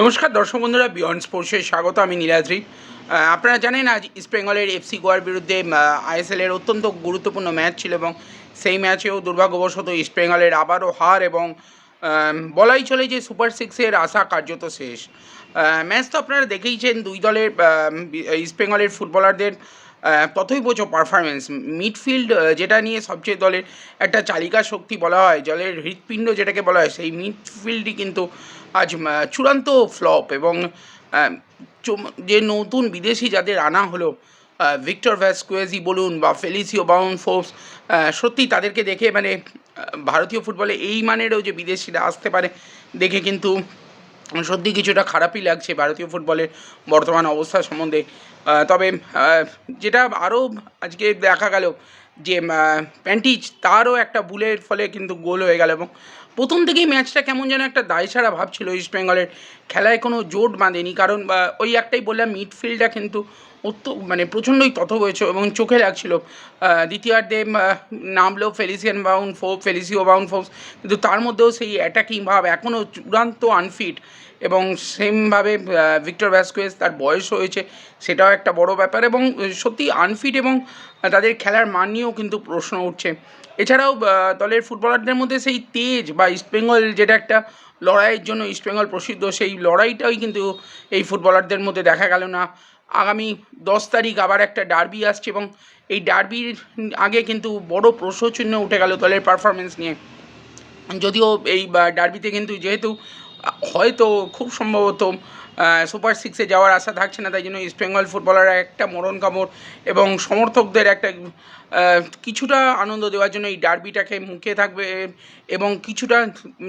নমস্কার, দর্শক বন্ধুরা বিয়ন্ড স্পোর্টসে স্বাগত, আমি নীলাদ্রি। আপনারা জানেন আজ ইস্ট বেঙ্গলের এফসি গোয়ার বিরুদ্ধে আইএসএলের অত্যন্ত গুরুত্বপূর্ণ ম্যাচ ছিল এবং সেই ম্যাচেও দুর্ভাগ্যবশত ইস্ট বেঙ্গলের আবারও হার এবং বলাই চলে যে সুপার সিক্সের আশা কার্যত শেষ। ম্যাচ তো আপনারা দেখেইছেন, দুই দলের ইস্ট বেঙ্গলের ফুটবলারদের আহ, তথৈবচ পারফরমেন্স মিডফিল্ড যেটা নিয়ে সবচেয়ে দলের একটা চালিকা শক্তি বলা হয় জলের হৃৎপিণ্ড যেটাকে বলা হয় সেই মিডফিল্ডই কিন্তু আজ চূড়ান্ত ফ্লপ এবং যে নতুন বিদেশি যাদের আনা হলো ভিক্টর ভ্যাসকুয়েজি বলুন বা ফেলিসিও বাউন ফোর্স সত্যি তাদেরকে দেখে মানে ভারতীয় ফুটবলে এই মানেরও যে বিদেশিরা আসতে পারে দেখে কিন্তু সত্যি কিছুটা খারাপই লাগছে ভারতীয় ফুটবলের বর্তমান অবস্থা সম্বন্ধে। তবে যেটা আরও আজকে দেখা গেল যে প্যান্টিচ তারও একটা বুলের ফলে কিন্তু গোল হয়ে গেল এবং প্রথম থেকেই ম্যাচটা কেমন যেন একটা দায়সারা ভাব ছিল ইস্ট বেঙ্গলের খেলায় কোনো জোট বাঁধেনি, কারণ ওই একটাই বললাম মিডফিল্ডটা কিন্তু অত্য মানে প্রচণ্ডই তথ হয়েছে এবং চোখে লাগছিল। দ্বিতীয়ার্ধে নামলো ফেলিসিয়ান বাউন ফো ফেলিসিও বাউন ফোর্স কিন্তু তার মধ্যেও সেই অ্যাটাকিং ভাব এখনও চূড়ান্ত আনফিট এবং সেমভাবে ভিক্টর ভ্যাসকুয়েস তার বয়স হয়েছে, সেটাও একটা বড় ব্যাপার এবং সত্যি আনফিট এবং তাদের খেলার মান নিয়েও কিন্তু প্রশ্ন উঠছে। এছাড়াও দলের ফুটবলারদের মধ্যে সেই তেজ বা ইস্টবেঙ্গল যেটা একটা লড়াইয়ের জন্য ইস্টবেঙ্গল প্রসিদ্ধ, সেই লড়াইটাই কিন্তু এই ফুটবলারদের মধ্যে দেখা গেল না। আগামী দশ তারিখ আবার একটা ডার্বি আসছে এবং এই ডার্বির আগে কিন্তু বড় প্রশ্নচিহ্ন উঠে গেল দলের পারফরমেন্স নিয়ে। যদিও এই ডার্বিতে কিন্তু যেহেতু হয়তো খুব সম্ভবত সুপার সিক্সে যাওয়ার আশা থাকছে না, তাই জন্য ইস্টবেঙ্গল ফুটবলাররা একটা মরণ কামড় এবং সমর্থকদের একটা কিছুটা আনন্দ দেওয়ার জন্য এই ডার্বিটাকে মুখে থাকবে এবং কিছুটা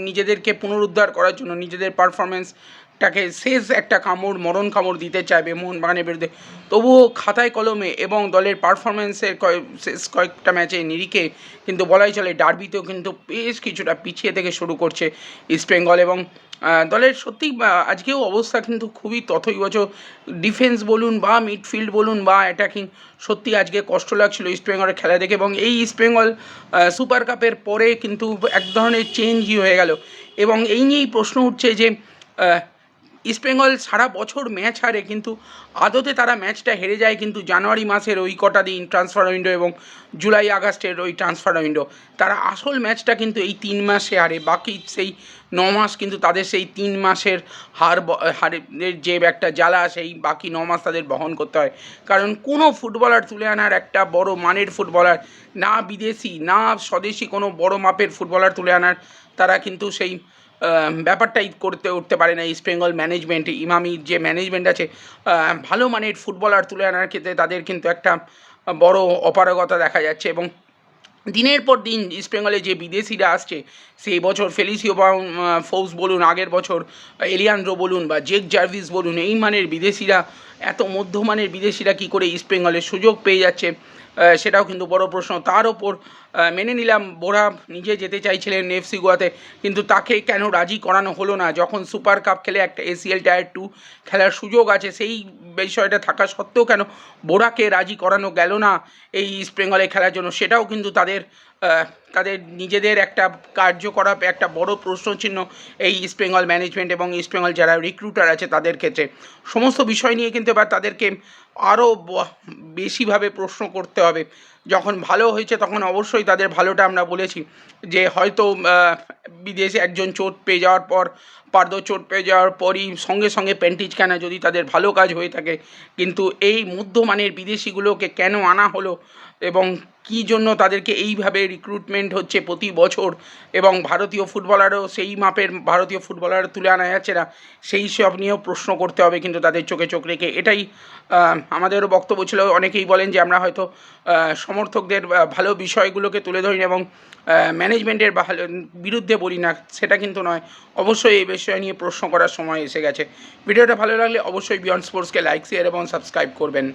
নিজেদেরকে পুনরুদ্ধার করার জন্য, নিজেদের পারফরমেন্সটাকে শেষ একটা কামড়, মরণ কামড় দিতে চাইবে মোহনবাগানের বিরুদ্ধে। তবুও খাতায় কলমে এবং দলের পারফরমেন্সের শেষ কয়েকটা ম্যাচে নিরিখে কিন্তু বলাই চলে, ডার্বিতেও কিন্তু বেশ কিছুটা পিছিয়ে থেকে শুরু করছে ইস্টবেঙ্গল এবং দলের সত্যি আজকেও অবস্থা কিন্তু খুবই তথৈবচ। ডিফেন্স বলুন বা মিডফিল্ড বলুন বা অ্যাটাকিং, সত্যি আজকে কষ্ট লাগছিল ইস্টবেঙ্গলের খেলা দেখে এবং এই ইস্টবেঙ্গল সুপার কাপের পরে কিন্তু এক ধরনের চেঞ্জই হয়ে গেল। এবং এই নিয়েই প্রশ্ন উঠছে যে ইস্টবেঙ্গল সারা বছর ম্যাচ হারে, কিন্তু আদতে তারা ম্যাচটা হেরে যায় কিন্তু জানুয়ারি মাসের ওই কটা দিন ট্রান্সফার উইন্ডো এবং জুলাই আগস্টের ওই ট্রান্সফার উইন্ডো তারা আসল ম্যাচটা কিন্তু এই তিন মাসে হারে, বাকি সেই ন মাস কিন্তু তাদের সেই তিন মাসের হার হারের যে একটা জ্বালা, সেই বাকি ন মাস তাদের বহন করতে হয়। কারণ কোনো ফুটবলার তুলে আনার একটা বড় মানের ফুটবলার, না বিদেশি, না স্বদেশি কোনো বড় মাপের ফুটবলার তুলে আনার, তারা কিন্তু সেই ব্যাপারটাই করতে উঠতে পারে না ইস্ট বেঙ্গল ম্যানেজমেন্ট ইমামির যে ম্যানেজমেন্ট আছে ভালো মানের ফুটবলার তুলে আনার ক্ষেত্রে তাদের কিন্তু একটা বড় অপারগতা দেখা যাচ্ছে এবং দিনের পর দিন ইস্ট বেঙ্গলে যে বিদেশিরা আসছে, সেই বছর ফেলিসিও ফৌস বলুন, আগের বছর এলিয়ান্দ্রো বলুন বা জেক জার্ভিস বলুন, এই মানের বিদেশিরা, এত মধ্যমানের বিদেশিরা কি করে ইস্ট বেঙ্গলের সুযোগ পেয়ে যাচ্ছে? সেটাও কিন্তু বড় প্রশ্ন। তার ওপর মেনে নিলাম বোরা নিজে যেতে চাইছিলেন এফসি গোয়াতে, কিন্তু তাকে কেন রাজি করানো হলো না? যখন সুপার কাপ খেলে একটা এসিএল টায়ার টু খেলার সুযোগ আছে, সেই বিষয়টা থাকা সত্ত্বেও কেন বোরাকে রাজি করানো গেল না এই ইস্ট বেঙ্গলে খেলার জন্য? সেটাও কিন্তু তাদের তাদের নিজেদের একটা কার্যকলাপ, একটা বড় প্রশ্নচিহ্ন এই ইস্ট বেঙ্গল ম্যানেজমেন্ট এবং ইস্ট বেঙ্গল যারা রিক্রুটার আছে তাদের ক্ষেত্রে। সমস্ত বিষয় নিয়ে কিন্তু এবার তাদেরকে আরও বেশিভাবে প্রশ্ন করতে হবে। যখন ভালো হয়েছে তখন অবশ্যই তাদের ভালোটা আমরা বলেছি। যে হয়তো বিদেশে একজন চোট পেয়ে যাওয়ার পর, পার্দ চোট পেয়ে যাওয়ার পরই সঙ্গে সঙ্গে প্যান্টিজ কেনা যদি তাদের ভালো কাজ হয়ে থাকে, কিন্তু এই মধ্যমানের বিদেশিগুলোকে কেন আনা হলো এবং কী জন্য তাদেরকে এইভাবে রিক্রুটমেন্ট হচ্ছে প্রতি বছর এবং ভারতীয় ফুটবলারও সেই মাপের ভারতীয় ফুটবলার তুলে আনা যাচ্ছে না, সেই সব নিয়েও প্রশ্ন করতে হবে কিন্তু তাদের চোখে চোখ রেখে। এটাই আমাদেরও বক্তব্য ছিল। অনেকেই বলেন যে আমরা হয়তো সমর্থকদের ভালো বিষয়গুলোকে তুলে ধরি এবং ম্যানেজমেন্টের ভালো বিরুদ্ধে বলি না, সেটা কিন্তু নয়। অবশ্যই এই বিষয় নিয়ে প্রশ্ন করার সময় এসে গেছে। ভিডিওটা ভালো লাগলে অবশ্যই বিয়ন্ড স্পোর্টসকে লাইক শেয়ার এবং সাবস্ক্রাইব করবেন।